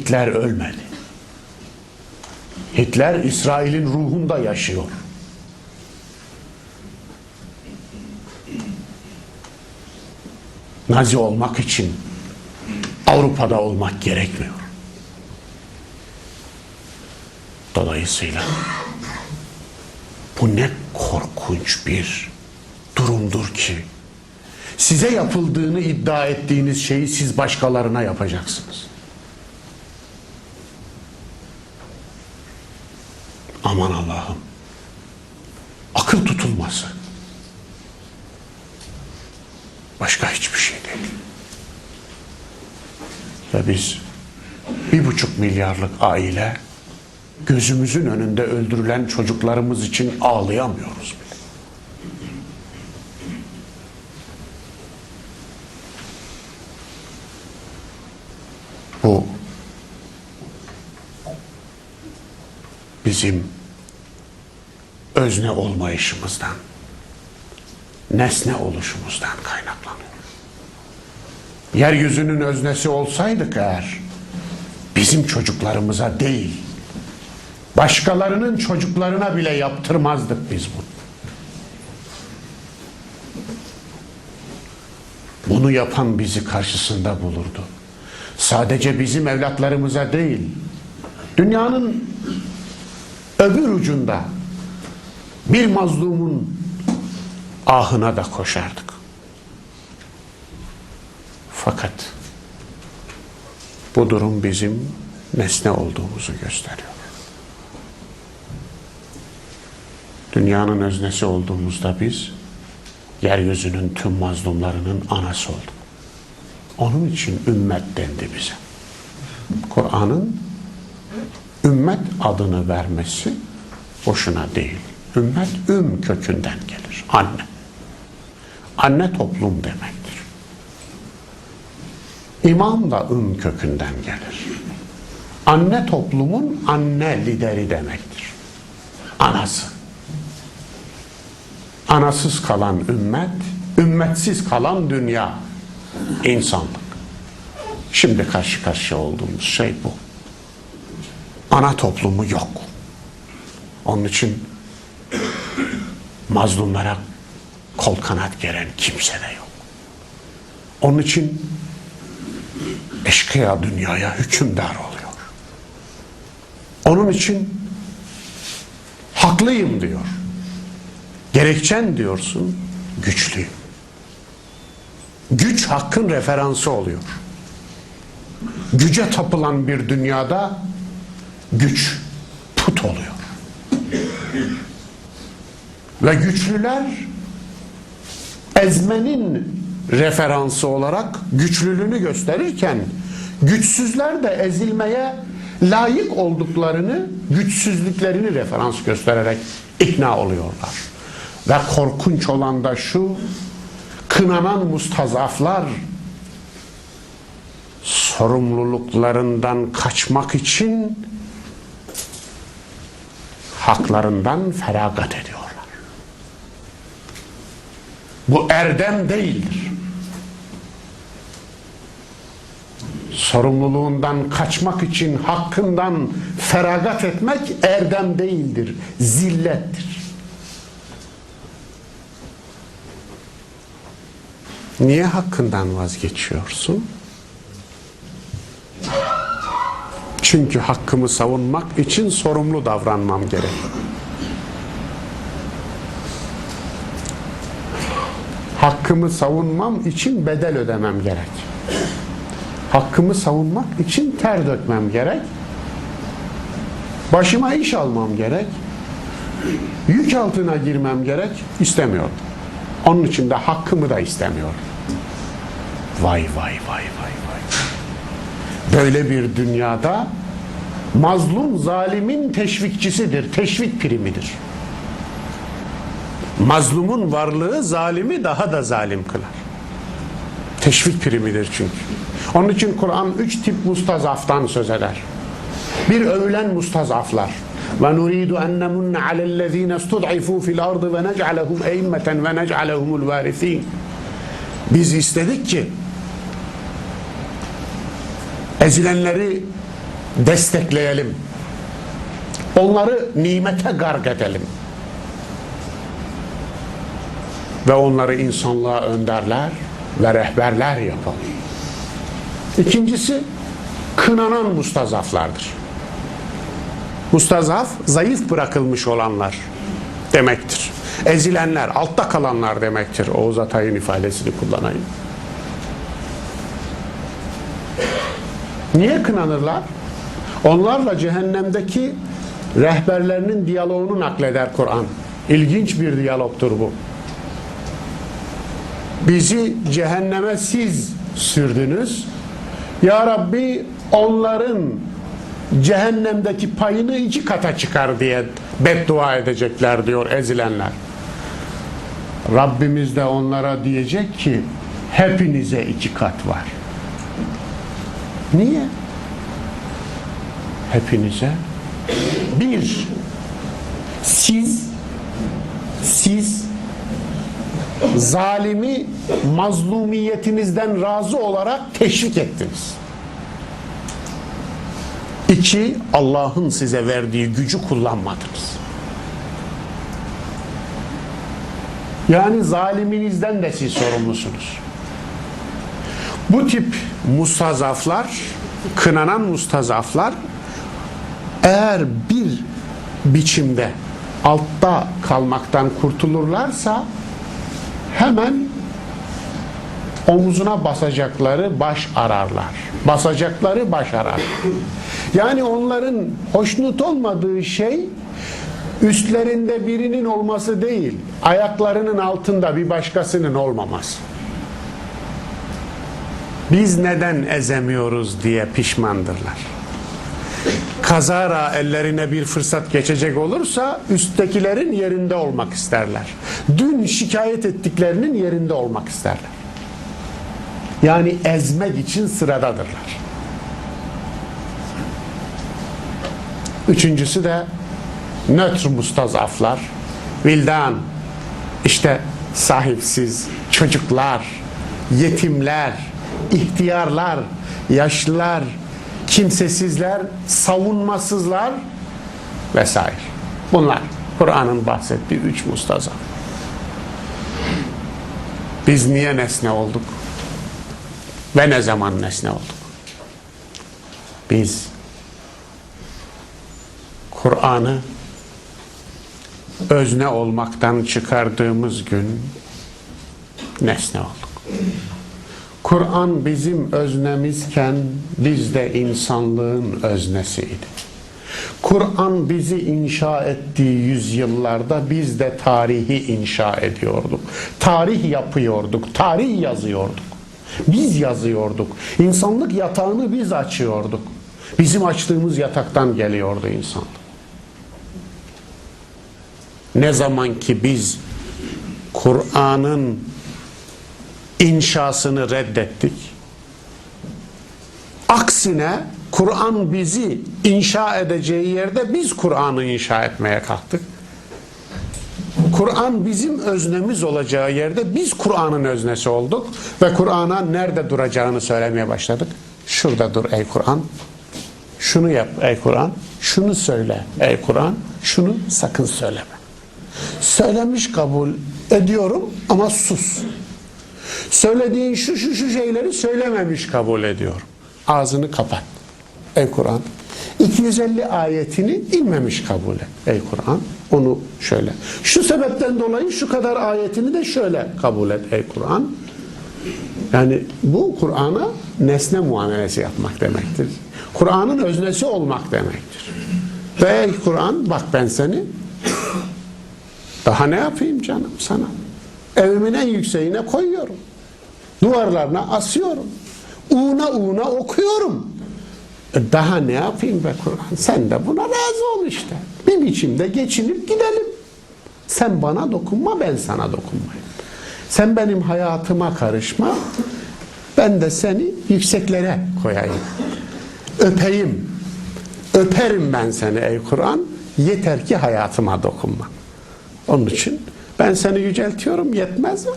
Hitler ölmedi. Hitler İsrail'in ruhunda yaşıyor. Nazi olmak için Avrupa'da olmak gerekmiyor. Dolayısıyla bu ne korkunç bir durumdur ki size yapıldığını iddia ettiğiniz şeyi siz başkalarına yapacaksınız. Aman Allah'ım. Akıl tutulması. Başka hiçbir şey değil. Ve biz bir buçuk milyarlık aile gözümüzün önünde öldürülen çocuklarımız için ağlayamıyoruz bile. Bu bizim özne olmayışımızdan, nesne oluşumuzdan kaynaklanıyor. Yeryüzünün öznesi olsaydık eğer, bizim çocuklarımıza değil, başkalarının çocuklarına bile yaptırmazdık biz bunu. Bunu yapan bizi karşısında bulurdu. Sadece bizim evlatlarımıza değil, dünyanın öbür ucunda bir mazlumun ahına da koşardık. Fakat bu durum bizim nesne olduğumuzu gösteriyor. Dünyanın öznesi olduğumuzda biz yeryüzünün tüm mazlumlarının anası olduk. Onun için ümmet dendi bize. Kur'an'ın ümmet adını vermesi boşuna değil. Ümmet üm kökünden gelir. Anne. Anne toplum demektir. İmam da üm kökünden gelir. Anne toplumun anne lideri demektir. Anası. Anasız kalan ümmet, ümmetsiz kalan dünya, insanlık. Şimdi karşı karşıya olduğumuz şey bu. Ana toplumu yok. Onun için mazlumlara kol kanat geren kimse de yok. Onun için eşkıya dünyaya hükümdar oluyor. Onun için haklıyım diyor. Gerekçen diyorsun güçlüyüm. Güç hakkın referansı oluyor. Güce tapılan bir dünyada güç put oluyor. Ve güçlüler ezmenin referansı olarak güçlülüğünü gösterirken güçsüzler de ezilmeye layık olduklarını, güçsüzlüklerini referans göstererek ikna oluyorlar. Ve korkunç olan da şu, kınanan mustazaflar sorumluluklarından kaçmak için haklarından feragat ediyorlar. Bu erdem değildir. Sorumluluğundan kaçmak için hakkından feragat etmek erdem değildir, zillettir. Niye hakkından vazgeçiyorsun? Çünkü hakkımı savunmak için sorumlu davranmam gerek. Hakkımı savunmam için bedel ödemem gerek. Hakkımı savunmak için ter dökmem gerek. Başıma iş almam gerek. Yük altına girmem gerek. İstemiyorum. Onun için de hakkımı da istemiyorum. Vay vay vay vay vay. Böyle bir dünyada mazlum zalimin teşvikçisidir, teşvik primidir. Mazlumun varlığı zalimi daha da zalim kılar. Teşvik primidir çünkü. Onun için Kur'an üç tip mustazaftan söz eder. Bir övülen mustazaflar. Ve nuridu en nemunne alellezine stud'ifu fil ardı ve nec'alehum eimmeten ve nec'alehumul varithin. Biz istedik ki ezilenleri destekleyelim. Onları nimete garg edelim. Ve onları insanlığa önderler ve rehberler yapalım. İkincisi, kınanan mustazaflardır. Mustazaf, zayıf bırakılmış olanlar demektir. Ezilenler, altta kalanlar demektir. Oğuz Atay'ın ifadesini kullanayım. Niye kınanırlar? Onlarla cehennemdeki rehberlerinin diyaloğunu nakleder Kur'an. İlginç bir diyalogtur bu. Bizi cehenneme siz sürdünüz. Ya Rabbi onların cehennemdeki payını iki kata çıkar diye beddua edecekler diyor ezilenler. Rabbimiz de onlara diyecek ki hepinize iki kat var. Niye? Hepinize. Bir, siz, siz zalimi mazlumiyetinizden razı olarak teşvik ettiniz. İki, Allah'ın size verdiği gücü kullanmadınız. Yani zaliminizden de siz sorumlusunuz. Bu tip mustazaflar, kınanan mustazaflar eğer bir biçimde altta kalmaktan kurtulurlarsa hemen omuzuna basacakları baş ararlar. Basacakları baş arar. Yani onların hoşnut olmadığı şey üstlerinde birinin olması değil, ayaklarının altında bir başkasının olmaması. Biz neden ezemiyoruz diye pişmandırlar. Kazara ellerine bir fırsat geçecek olursa üsttekilerin yerinde olmak isterler. Dün şikayet ettiklerinin yerinde olmak isterler. Yani ezmek için sıradadırlar. Üçüncüsü de nötr mustazaflar, vildan, işte sahipsiz çocuklar, yetimler, ihtiyarlar, yaşlılar, kimsesizler, savunmasızlar vesaire. Bunlar Kur'an'ın bahsettiği üç mustazaf. Biz niye nesne olduk? Ve ne zaman nesne olduk? Biz Kur'an'ı özne olmaktan çıkardığımız gün nesne olduk. Kur'an bizim öznemizken biz de insanlığın öznesiydi. Kur'an bizi inşa ettiği yüzyıllarda biz de tarihi inşa ediyorduk. Tarih yapıyorduk, tarih yazıyorduk. Biz yazıyorduk. İnsanlık yatağını biz açıyorduk. Bizim açtığımız yataktan geliyordu insanlık. Ne zaman ki biz Kur'an'ın inşasını reddettik. Aksine Kur'an bizi inşa edeceği yerde biz Kur'an'ı inşa etmeye kalktık. Kur'an bizim öznemiz olacağı yerde biz Kur'an'ın öznesi olduk ve Kur'an'a nerede duracağını söylemeye başladık. Şurada dur ey Kur'an. Şunu yap ey Kur'an. Şunu söyle ey Kur'an. Şunu sakın söyleme. Söylemiş kabul ediyorum ama sus. Söylediğin şu şu şu şeyleri söylememiş kabul ediyorum. Ağzını kapat. Ey Kur'an. 250 ayetini inmemiş kabul et. Ey Kur'an. Onu şöyle. Şu sebepten dolayı şu kadar ayetini de şöyle kabul et. Ey Kur'an. Yani bu Kur'an'a nesne muamelesi yapmak demektir. Kur'an'ın öznesi olmak demektir. Ve ey Kur'an bak ben seni daha ne yapayım canım sana? Evimin en yükseğine koyuyorum. Duvarlarına asıyorum. Uğuna uğuna okuyorum. E Daha ne yapayım be Kur'an? Sen de buna razı ol işte. Bir biçimde geçinip gidelim. Sen bana dokunma, ben sana dokunmayayım. Sen benim hayatıma karışma, ben de seni yükseklere koyayım. Öpeyim. Öperim ben seni ey Kur'an. Yeter ki hayatıma dokunma. Onun için ben seni yüceltiyorum yetmez mi?